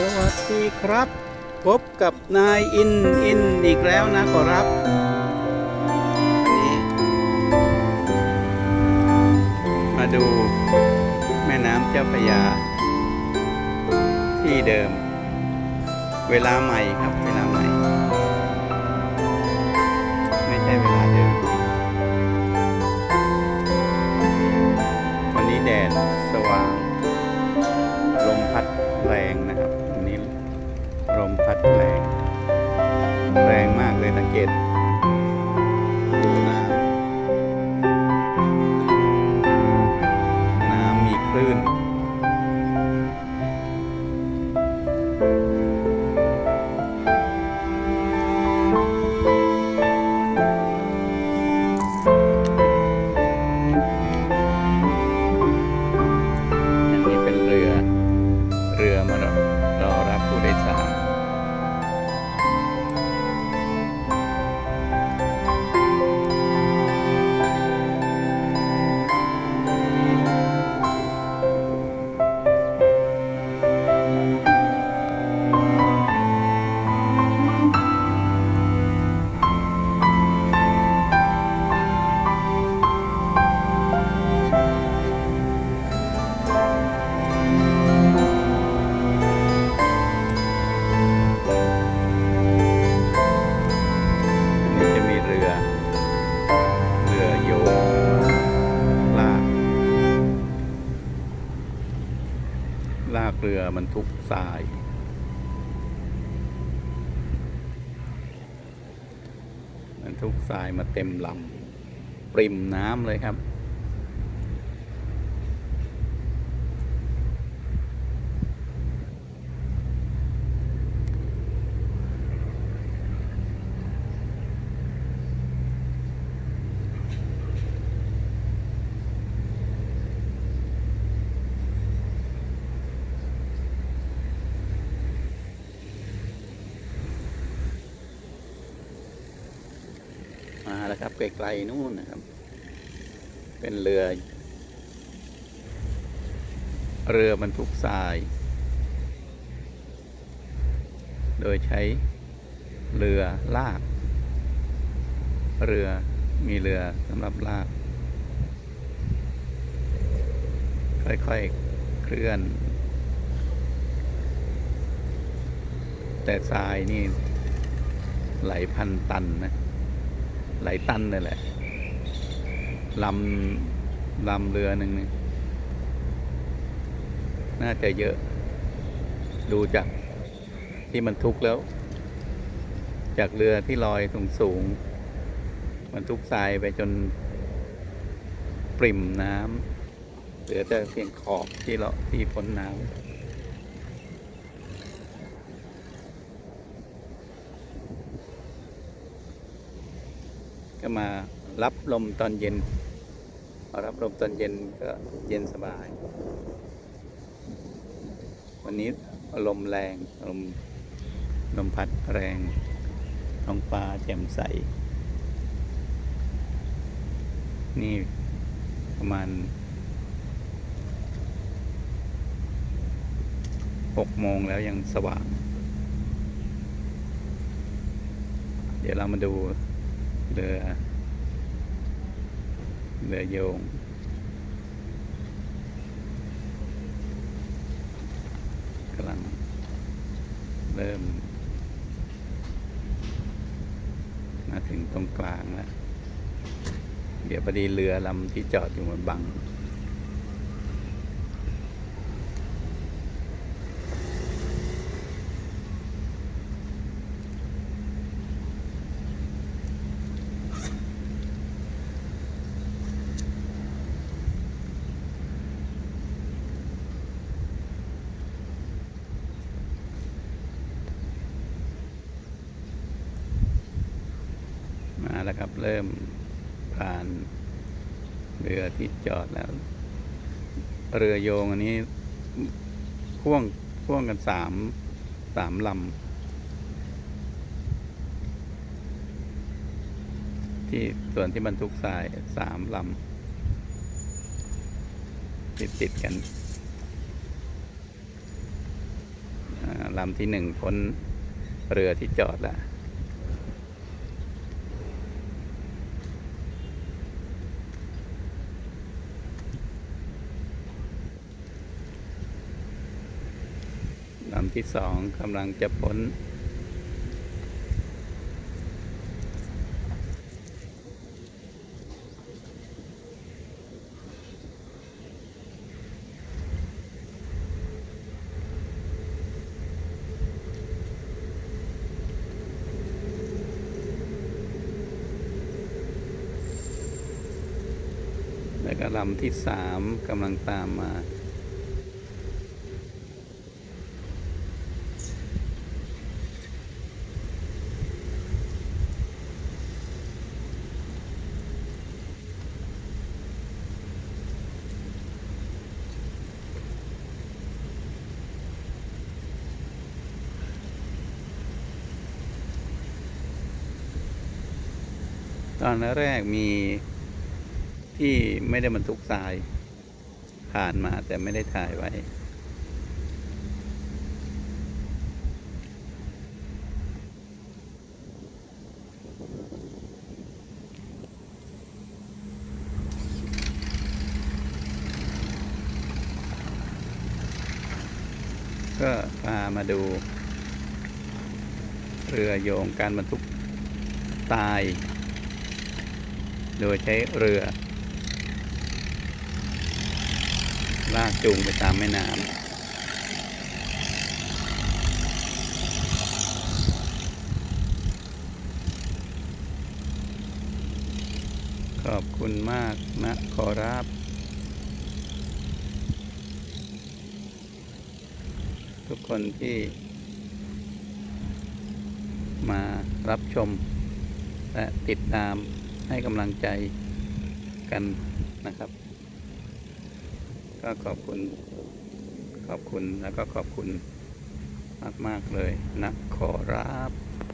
สวัสดีครับ พบกับนายอินอินอีกแล้วนะขอรับวันนี้ มาดูแม่น้ำเจ้าพระยา ที่เดิม เวลาใหม่ครับ เวลาใหม่ ไม่ใช่เวลาเดิม วันนี้แดดสว่าง เรือมันทุกทรายมันทุกทรายมาเต็มลำปริมน้ำเลยครับ มาแล้วครับไกลๆนู่นนะครับ เป็นเรือ เรือบรรทุกทราย โดยใช้เรือลาก เรือมีเรือสำหรับลาก ค่อยๆเคลื่อน แต่ทรายนี่ไหลพันตันนะ หลายตันเลยแหละลำลำเรือหนึ่งนี่น่าจะเยอะ ดูจากที่มันทุกแล้ว จากเรือที่ลอยสูงสูงมันทุกทรายไปจนปริ่มน้ำเหลือแต่เพียงขอบที่เลาะที่พ้นน้ำ็มารับลมตอนเย็นพอรับลมตอนเย็นก็เย็นสบาย วันนี้ลมแรงลมลมพัดแรงท้องฟ้าแจ่มใส นี่ประมาณหกโมงแล้วยังสว่าง เดี๋ยวเรามาดู เรือ เรือโยง กำลัง เริ่ม มาถึงตรงกลางแล้ว เดี๋ยวพอดีเรือลำที่จอดอยู่มันบัง มาแล้วครับ เริ่มผ่านเรือที่จอดแล้ว เรือโยงอันนี้พ่วงพ่วงกันสามสามลำที่ส่วนที่บรรทุกทรายสามลำติดติดกันลำที่หนึ่งพ้นเรือที่จอดแล้ว ลำที่สองกำลังจะพ้น แล้วก็ลำที่สามกำลังตามมา อนแรกมีที่ไม่ได้บรรทุกทรายผ่านมาแต่ไม่ได้ถ่ายไว้ ก็พามาดู เรือโยงการบรรทุกทราย โดยใช้เรือ ลากจูงไปตามแม่น้ำขอบคุณมากนะขอรับ ทุกคนที่มารับชมและติดตาม ให้กำลังใจกันนะครับ ก็ขอบคุณขอบคุณแล้วก็ขอบคุณมาก ๆ เลยนะขอรับ